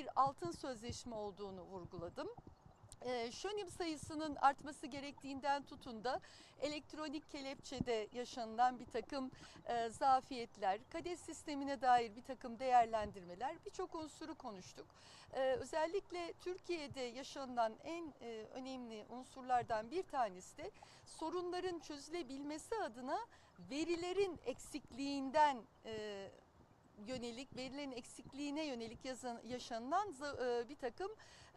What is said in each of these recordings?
bir altın sözleşme olduğunu vurguladım. E, şönim sayısının artması gerektiğinden tutun da elektronik kelepçede yaşanılan bir takım e, zafiyetler, kades sistemine dair bir takım değerlendirmeler birçok unsuru konuştuk. E, özellikle Türkiye'de yaşanılan en e, önemli unsurlardan bir tanesi de sorunların çözülebilmesi adına verilerin eksikliğinden e, yönelik, verilerin eksikliğine yönelik yazan, yaşanılan za- e, bir takım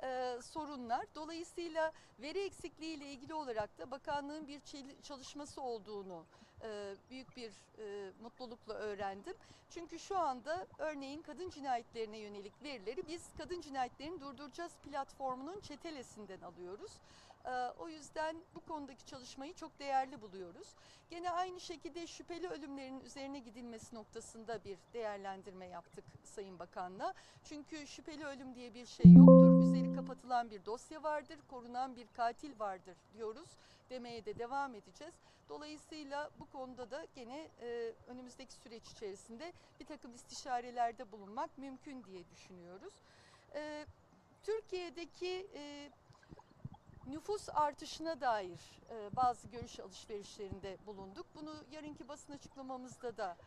e, sorunlar. Dolayısıyla veri eksikliği ile ilgili olarak da bakanlığın bir çalışması olduğunu e, büyük bir e, mutlulukla öğrendim. Çünkü şu anda örneğin kadın cinayetlerine yönelik verileri biz Kadın Cinayetlerini Durduracağız platformunun çetelesinden alıyoruz. E, O yüzden bu konudaki çalışmayı çok değerli buluyoruz. Gene aynı şekilde şüpheli ölümlerin üzerine gidilmesi noktasında bir değerlendirme yaptık Sayın Bakan'la. Çünkü şüpheli ölüm diye bir şey yoktur. Üzeri kapatılan bir dosya vardır, korunan bir katil vardır diyoruz. Demeye de devam edeceğiz. Dolayısıyla bu konuda da gene e, önümüzdeki süreç içerisinde bir takım istişarelerde bulunmak mümkün diye düşünüyoruz. E, Türkiye'deki e, nüfus artışına dair e, bazı görüş alışverişlerinde bulunduk. Bunu yarınki basın açıklamamızda da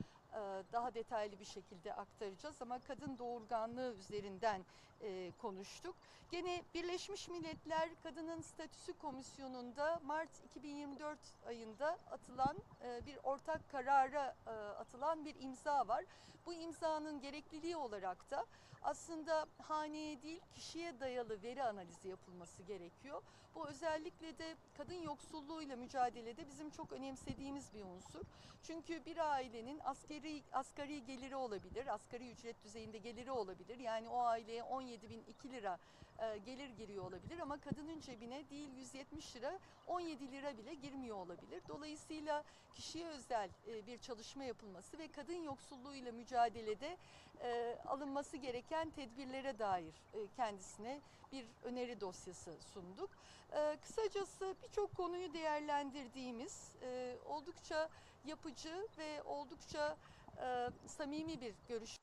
daha detaylı bir şekilde aktaracağız ama kadın doğurganlığı üzerinden e, konuştuk. Gene Birleşmiş Milletler Kadının Statüsü Komisyonu'nda Mart 2024 ayında atılan e, bir ortak karara e, atılan bir imza var. Bu imzanın gerekliliği olarak da aslında haneye değil kişiye dayalı veri analizi yapılması gerekiyor. Bu özellikle de kadın yoksulluğuyla mücadelede bizim çok önemsediğimiz bir unsur. Çünkü bir ailenin askeri asgari geliri olabilir, asgari ücret düzeyinde geliri olabilir. Yani o aileye 17.002 lira e, gelir giriyor olabilir ama kadının cebine değil 170 lira 17 lira bile girmiyor olabilir. Dolayısıyla kişiye özel e, bir çalışma yapılması ve kadın yoksulluğuyla mücadelede e, alınması gereken tedbirlere dair e, kendisine bir öneri dosyası sunduk. E, kısacası birçok konuyu değerlendirdiğimiz e, oldukça yapıcı ve oldukça samimi bir görüş.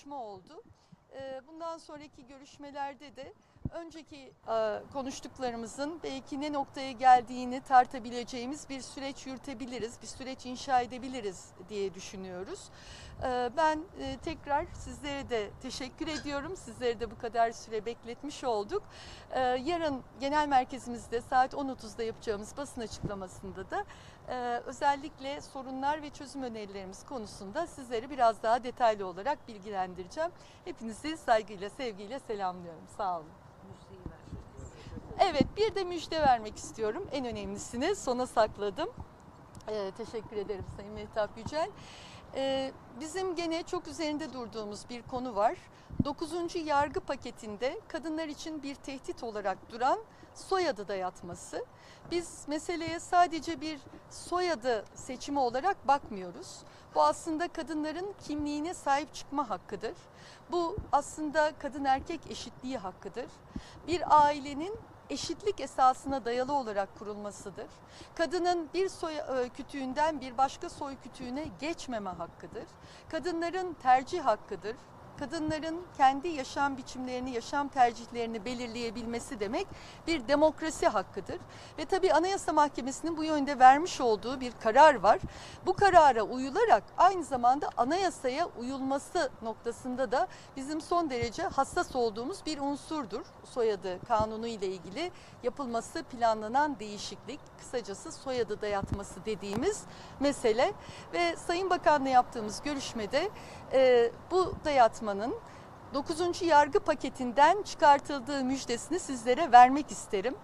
Görüşme oldu. Bundan sonraki görüşmelerde de önceki e, konuştuklarımızın belki ne noktaya geldiğini tartabileceğimiz bir süreç yürütebiliriz, bir süreç inşa edebiliriz diye düşünüyoruz. Ee, Ben e, tekrar sizlere de teşekkür ediyorum. Sizleri de bu kadar süre bekletmiş olduk. Ee, Yarın genel merkezimizde saat 10.30'da yapacağımız basın açıklamasında da e, özellikle sorunlar ve çözüm önerilerimiz konusunda sizleri biraz daha detaylı olarak bilgilendireceğim. Hepinizi saygıyla, sevgiyle selamlıyorum. Sağ olun. Evet, bir de müjde vermek istiyorum. En önemlisini sona sakladım. Ee, teşekkür ederim Sayın Mehtap Yücel. Ee, bizim gene çok üzerinde durduğumuz bir konu var. 9. yargı paketinde kadınlar için bir tehdit olarak duran soyadı dayatması. Biz meseleye sadece bir soyadı seçimi olarak bakmıyoruz. Bu aslında kadınların kimliğine sahip çıkma hakkıdır. Bu aslında kadın erkek eşitliği hakkıdır. Bir ailenin eşitlik esasına dayalı olarak kurulmasıdır. Kadının bir soy e, kütüğünden bir başka soy kütüğüne geçmeme hakkıdır. Kadınların tercih hakkıdır. Kadınların kendi yaşam biçimlerini, yaşam tercihlerini belirleyebilmesi demek bir demokrasi hakkıdır. Ve tabii Anayasa Mahkemesi'nin bu yönde vermiş olduğu bir karar var. Bu karara uyularak aynı zamanda anayasaya uyulması noktasında da bizim son derece hassas olduğumuz bir unsurdur. Soyadı kanunu ile ilgili yapılması planlanan değişiklik, kısacası soyadı dayatması dediğimiz mesele ve Sayın Bakan'la yaptığımız görüşmede e, bu dayatmanın 9. yargı paketinden çıkartıldığı müjdesini sizlere vermek isterim.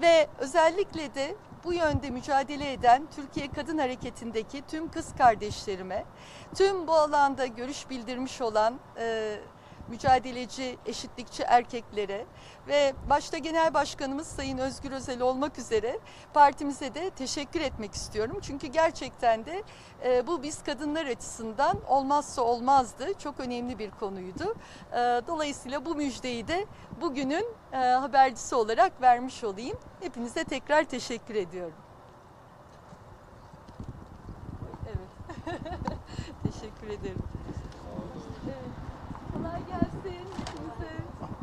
Ve özellikle de bu yönde mücadele eden Türkiye Kadın Hareketi'ndeki tüm kız kardeşlerime, tüm bu alanda görüş bildirmiş olan e, mücadeleci, eşitlikçi erkeklere ve başta Genel Başkanımız Sayın Özgür Özel olmak üzere partimize de teşekkür etmek istiyorum. Çünkü gerçekten de e, bu biz kadınlar açısından olmazsa olmazdı. Çok önemli bir konuydu. E, dolayısıyla bu müjdeyi de bugünün e, habercisi olarak vermiş olayım. Hepinize tekrar teşekkür ediyorum. Evet. teşekkür ederim. Evet. Kolay gelsin hepinize.